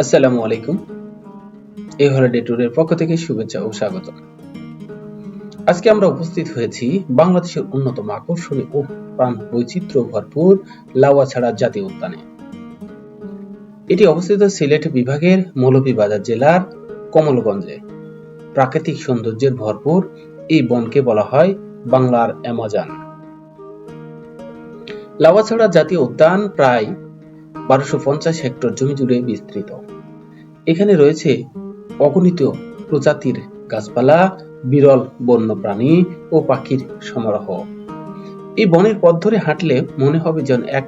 আসসালামু আলাইকুম। এই হলিডে ট্যুরের পক্ষ থেকে শুভেচ্ছা ও স্বাগত। আজকে আমরা উপস্থিত হয়েছি বাংলাদেশের অন্যতম আকর্ষণীয় ও প্রাণ বৈচিত্র্য ভরপুর লাউয়াছাড়া জাতীয় উদ্যানে। এটি অবস্থিত সিলেট বিভাগের মৌলভীবাজার জেলার কমলগঞ্জে। প্রাকৃতিক সৌন্দর্যের ভরপুর এই বনকে বলা হয় বাংলার অ্যামাজন। লাউয়াছাড়া জাতীয় উদ্যান প্রায় বারোশো পঞ্চাশ হেক্টর জমি জুড়ে বিস্তৃত। এখানে রয়েছে অগণিত প্রজাতির গাছপালা, বিরল বন্য প্রাণী ও পাখির সমারোহ। এই বনের পথ ধরে হাঁটলে মনে হবে যেন এক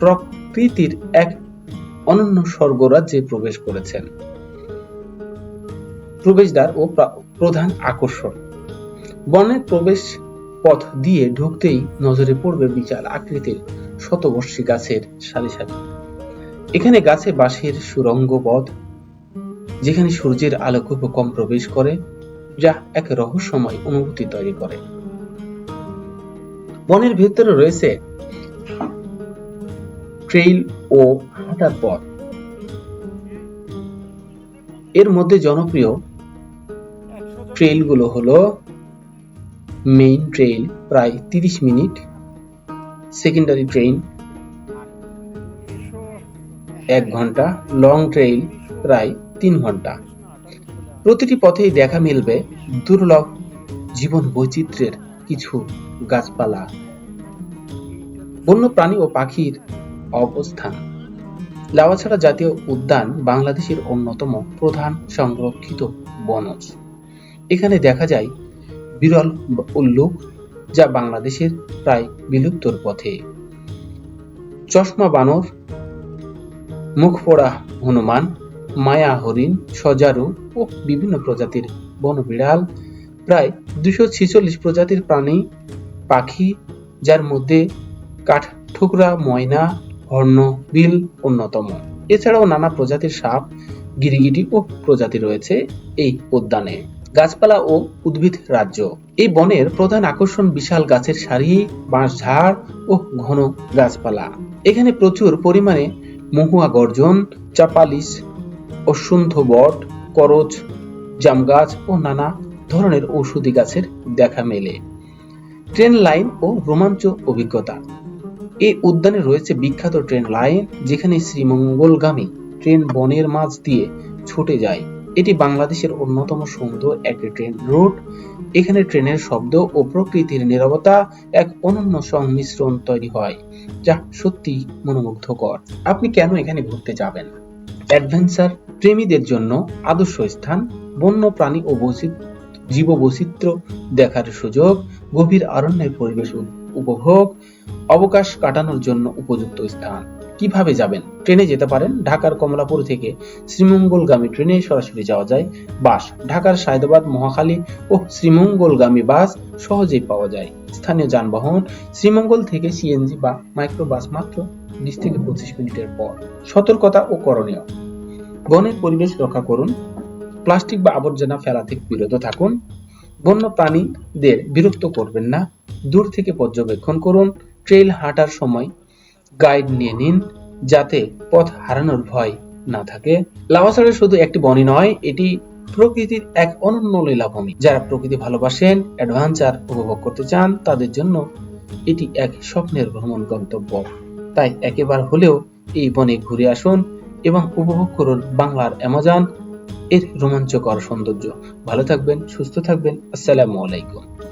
প্রকৃতির এক অনন্য স্বর্গরাজ্যে প্রবেশ করেছেন। প্রবেশদ্বার ও প্রধান আকর্ষণ। বনের প্রবেশ পথ দিয়ে ঢুকতেই নজরে পড়বে বিশাল আকৃতির শতবর্ষী গাছের সারি সারি। এখানে গাছে বাঁশের সুরঙ্গ পথ যেখানে সূর্যের আলো খুব কম প্রবেশ করে, যা এক রহস্যময় অনুভূতি তৈরি করে। বনের ভেতরে রয়েছে ট্রেইল ও হাঁটার পথ। এর মধ্যে জনপ্রিয় ট্রেইলগুলো হলো মেইন ট্রেইল প্রায় তিরিশ মিনিট, সেকেন্ডারি ট্রেইন এক ঘণ্টা লং ট্রেইল প্রায় তিন ঘণ্টা। প্রতিটি পথেই দেখা মিলবে দুর্লভ জীবন বৈচিত্র্যের কিছু গাছপালা বন্য প্রাণী ও পাখির অবস্থান। লাউয়াছড়া জাতীয় উদ্যান বাংলাদেশের অন্যতম প্রধান সংরক্ষিত বনজ। এখানে দেখা যায় বিরল উল্লুক যা বাংলাদেশের প্রায় বিলুপ্তর পথে। চশমা বানর মুখপোড়া হনুমান, মায়া হরিণ, সজারু ও বিভিন্ন প্রজাতির বনবিড়াল। প্রায় দুশো ছিচল্লিশ প্রজাতির প্রাণী, পাখি, যার মধ্যে কাঠঠুকরা ময়না, হর্ণ, বিল অন্যতম। এছাড়াও নানা প্রজাতির সাপ, গিরিগিটি ও প্রজাতি রয়েছে এই উদ্যানে। গাছপালা ও উদ্ভিদ রাজ্য। এই বনের প্রধান আকর্ষণ বিশাল গাছের সারি, বাঁশঝাড় ও ঘন গাছপালা। এখানে প্রচুর পরিমাণে মহুয়া গর্জন, চাপালিশ অসুন্ধ বট, করচ, জামগাছ ও নানা ধরনের ঔষধি গাছের দেখা মেলে। ট্রেন লাইন ও রোমাঞ্চ অভিজ্ঞতা। এই উদ্যানে রয়েছে বিখ্যাত ট্রেন লাইন, যেখানে শ্রীমঙ্গলগামী ট্রেন বনের মাঝ দিয়ে ছুটে যায়। এটি বাংলাদেশের অন্যতম সুন্দর একটি ট্রেন রুট। এখানে ট্রেনের শব্দ ও প্রকৃতির নীরবতা এক অনন্য সংমিশ্রণ তৈরি হয়, যা সত্যি মনোমুগ্ধকর। আপনি কেন এখানে ঘুরতে যাবেন? অ্যাডভেঞ্চার, প্রেমীদের জন্য আদর্শ স্থান বন্য প্রাণী ও জীব বৈচিত্র্য দেখার সুযোগ, গভীর অরণ্যের পরিবেশ উপভোগ, অবকাশ কাটানোর জন্য উপযুক্ত স্থান। কীভাবে যাবেন? ট্রেনে যেতে পারেন। ঢাকার কমলাপুর থেকে শ্রীমঙ্গলগামী ট্রেনে সরাসরি যাওয়া যায়। বাস, ঢাকার সায়দাবাদ, মহাখালী ও শ্রীমঙ্গলগামী বাস সহজেই পাওয়া যায়। স্থানীয় যানবাহন শ্রীমঙ্গল থেকে সিএনজি বা মাইক্রো বাস মাত্র বিশ থেকে পঁচিশ মিনিটের পর। সতর্কতা ও করণীয়। বনের পরিবেশ রক্ষা করুন। প্লাস্টিক বা আবর্জনা ফেলা থেকে বিরত থাকুন। বন্য প্রাণীদের বিরক্ত করবেন না। দূর থেকে পর্যবেক্ষণ করুন। ট্রেইল হাঁটার সময় গাইড নিয়ে নিন যাতে পথ হারানোর ভয় না থাকে। লাভাসারে শুধু একটি বনই নয়, এটি প্রকৃতির এক অনন্য লীলাভূমি। যারা প্রকৃতি ভালোবাসেন, অ্যাডভেঞ্চার উপভোগ করতে চান, তাদের জন্য এটি এক স্বপ্নের ভ্রমণ গন্তব্য। তাই একেবার হলেও এই বনে ঘুরে আসুন এবং উপভোগ করুন বাংলার অ্যামাজন, এর রোমাঞ্চকর সৌন্দর্য। ভালো থাকবেন, সুস্থ থাকবেন, আসসালামু আলাইকুম।